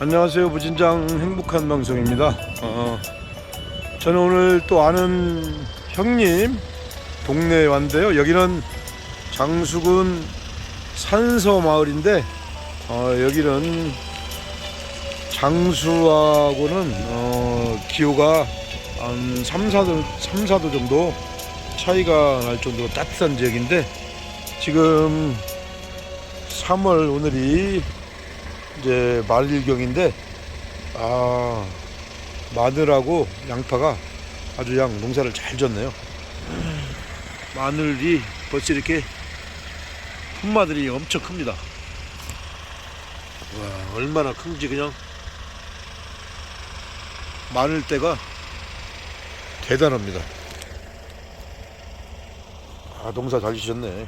안녕하세요 무진장 행복한 방송입니다. 어, 저는 오늘 또 아는 형님 동네에 왔는데요. 여기는 장수군 산서 마을인데 어, 여기는 장수하고는 어, 기후가 한 3, 4도, 3, 4도 정도 차이가 날 정도로 따뜻한 지역인데 지금 3월 오늘이 이제 말일경인데 아 마늘하고 양파가 아주 양 농사를 잘 졌네요. 마늘이 벌써 이렇게 품마들이 엄청 큽니다. 와 얼마나 큰지 그냥 마늘대가 대단합니다. 아 농사 잘 지셨네.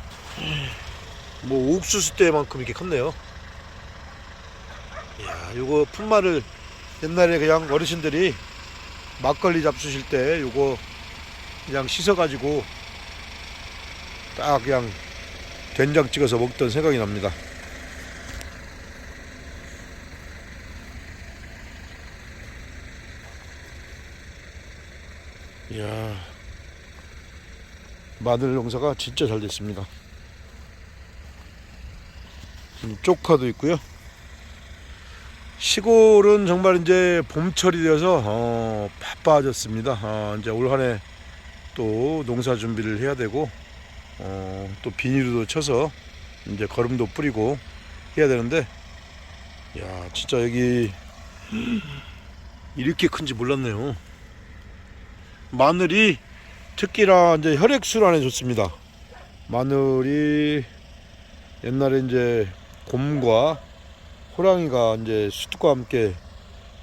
뭐 옥수수 때만큼 이렇게 컸네요. 야, 요거 품마를 옛날에 그냥 어르신들이 막걸리 잡수실 때 요거 그냥 씻어가지고 딱 그냥 된장 찍어서 먹던 생각이 납니다. 이야, 마늘 농사가 진짜 잘 됐습니다. 음, 쪽파도 있고요. 시골은 정말 이제 봄철이 되어서 어, 바빠졌습니다. 어, 이제 올 한 해 또 농사 준비를 해야 되고 어, 또 비닐도 쳐서 이제 거름도 뿌리고 해야 되는데 야 진짜 여기 이렇게 큰지 몰랐네요. 마늘이 특히나 이제 혈액순환에 좋습니다. 마늘이 옛날에 이제 곰과 호랑이가 이제 수투과 함께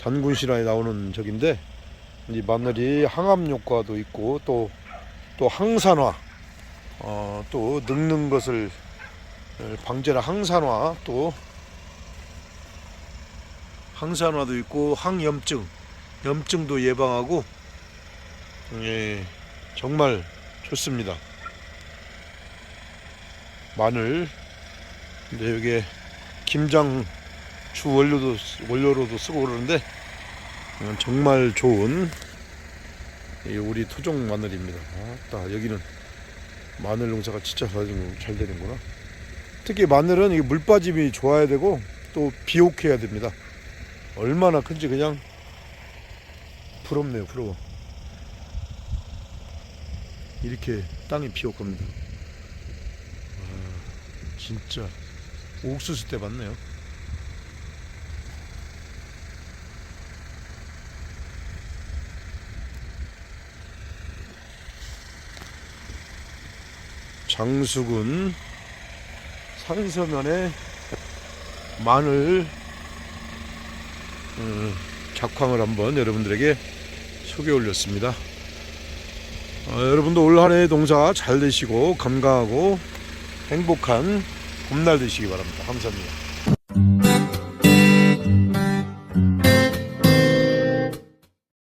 단군 신화에 나오는 적인데 이 마늘이 항암 효과도 있고 또 또 항산화 어, 또 늙는 것을 방제나 항산화 또 항산화도 있고 항염증 염증도 예방하고 예, 정말 좋습니다. 마늘 근데 여기에 김장 주 원료도 원료로도 쓰고 그러는데 음, 정말 좋은 이 우리 토종 마늘입니다. 아따 여기는 마늘 농사가 진짜 잘, 되는- 잘 되는구나. 특히 마늘은 이게 물 빠짐이 좋아야 되고 또 비옥해야 됩니다. 얼마나 큰지 그냥 부럽네요, 부러워. 이렇게 땅이 비옥합니다. 와, 진짜 옥수수 때 맞네요. 장수군 산서면에 마늘 음, 작황을 한번 여러분들에게 소개 올렸습니다. 어, 여러분도 올 한해 농사 잘 되시고 건강하고 행복한 봄날 되시기 바랍니다. 감사합니다.